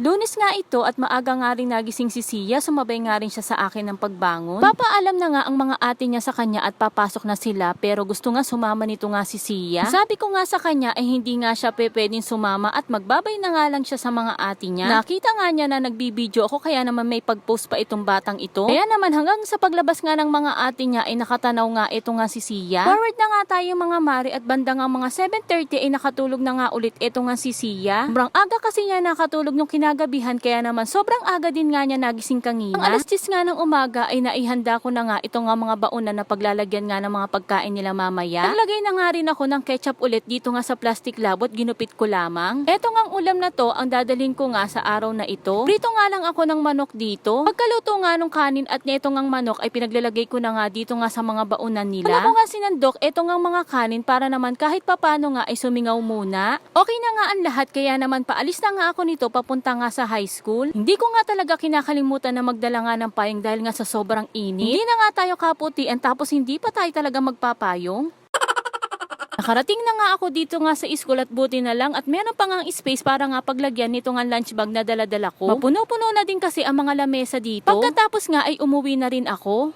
Lunes nga ito at maaga nga rin nagising si Sia, sumabay nga rin siya sa akin ng pagbangon. Papaalam na nga ang mga ate niya sa kanya at papasok na sila pero gusto nga sumama nito nga si Sia. Sabi ko nga sa kanya ay hindi nga siya pwedeng sumama at magbabay na nga lang siya sa mga ate niya. Nakita nga niya na nagbibideo ako kaya naman may pag-post pa itong batang ito. Kaya naman hanggang sa paglabas nga ng mga ate niya ay nakatanaw nga ito nga si Sia. Forward na nga tayo mga mari at banda nga mga 7.30 ay nakatulog na nga ulit ito nga si Sia. Sobrang aga kasi niya nakatulog nung kinagabihan kaya naman sobrang aga din nga niya nagising kanina. Ang alas 10 nga ng umaga ay naihanda ko na nga ito nga mga baunan na paglalagyan nga ng mga pagkain nila mamaya. Naglagay na nga rin ako ng ketchup ulit dito nga sa plastic labot, ginupit ko lamang. Ito nga ulam na to ang dadalhin ko nga sa araw na ito. Prito nga lang ako ng manok dito. Pagkaluto nga nung kanin at nito ngang manok ay pinaglalagay ko na nga dito nga sa mga baunan nila. Alam ko nga sinandok ito ngang mga kanin para naman kahit papano nga ay sumingaw muna. Okay na nga ang lahat kaya naman paalis na nga ako nito papunta nga sa high school. Hindi ko nga talaga kinakalimutan na magdala nga ng payong dahil nga sa sobrang init. Hindi na nga tayo kaputian tapos hindi pa tayo talaga magpapayong. Nakarating na nga ako dito nga sa school at buti na lang at meron pa nga space para nga paglagyan nito nga lunch bag na daladala ko. Mapuno-puno na din kasi ang mga lamesa dito. Pagkatapos nga ay umuwi na rin ako.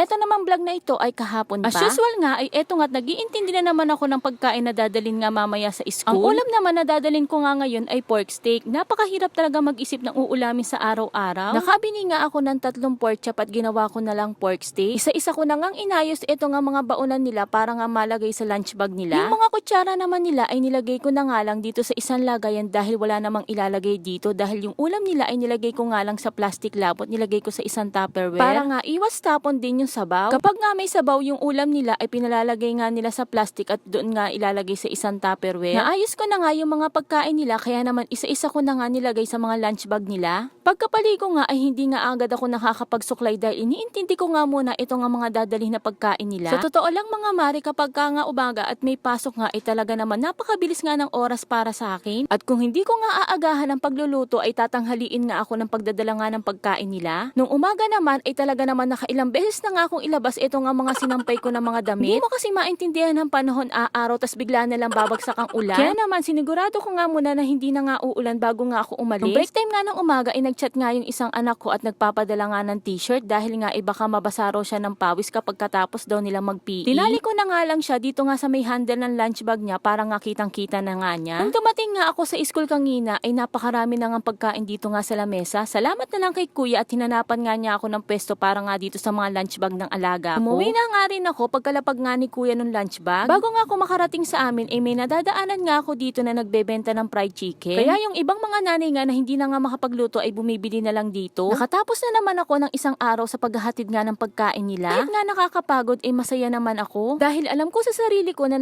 Eto namang vlog na ito ay kahapon pa. As usual nga ay eto nga nagiintindi na naman ako ng pagkain na dadalin nga mamaya sa school. Ang ulam naman na dadalin ko nga ngayon ay pork steak. Napakahirap talaga mag-isip ng uulamin sa araw-araw. Nakabini nga ako ng tatlong pork chop at ginawa ko na lang pork steak. Isa-isa ko na ngang inayos ito nga mga baunan nila para nga malagay sa lunch bag nila. Yung mga kutsara naman nila ay nilagay ko na nga lang dito sa isang lagayan dahil wala namang ilalagay dito dahil yung ulam nila ay nilagay ko nga lang sa plastic labot, nilagay ko sa isang tupperware. Para nga iwas tapon din yung sabaw. Kapag nga may sabaw yung ulam nila ay pinalalagay nga nila sa plastic at doon nga ilalagay sa isang tupperware. Naayos ko na nga yung mga pagkain nila kaya naman isa-isa ko na nga nilagay sa mga lunch bag nila. Pagkapaligo nga ay hindi nga agad ako nakakapagsuklay dahil iniintindi ko nga muna ito nga mga dadalhin na pagkain nila. Sa totoo lang mga mari kapag ka nga umaga at may pasok nga ay talaga naman napakabilis nga ng oras para sa akin. At kung hindi ko nga aagahan ang pagluluto ay tatanghaliin nga ako ng pagdadala nga ng pagkain nila. Nung umaga naman ay talaga naman nakailang beses na nga akong ilabas ito nga mga sinampay ko na mga damit. Hindi mo kasi maintindihan ng panahon aaraw tas bigla na lang babagsak ang ulan. Kaya naman sinigurado ko nga muna na hindi na nga uulan bago nga ako umalis. Nung break time nga ng umaga ay nagchat nga yung isang anak ko at nagpapadala nga ng t-shirt dahil nga iba ka mabasa raw siya ng pawis kapag katapos daw nila mag-PE. Tinali ko na nga lang siya dito nga sa may handle ng lunch bag niya para nga kitang-kita na nga niya. Nung dumating nga ako sa school kanina ay napakarami na nga pagkain dito nga sa lamesa. Salamat na lang kay kuya at hinanapan nga niya ako ng pwesto para nga dito sa mga lunch bag ng alaga ko. Umuwi na nga rin ako pagkalapag nga ni kuya ng lunch bag. Bago nga ako makarating sa amin ay may nadadaanan nga ako dito na nagbebenta ng fried chicken. Kaya yung ibang mga nanay nga na hindi na nga makapagluto ay bumibili na lang dito. Nakatapos na naman ako ng isang araw sa paghahatid nga ng pagkain nila. Kahit nga nakakapagod ay masaya naman ako. Dahil alam ko sa sarili ko na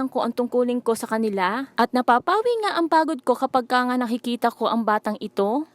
nagagampanan ko ang tungkulin ko sa kanila. At napapawi nga ang pagod ko kapag ka nga nakikita ko ang batang ito.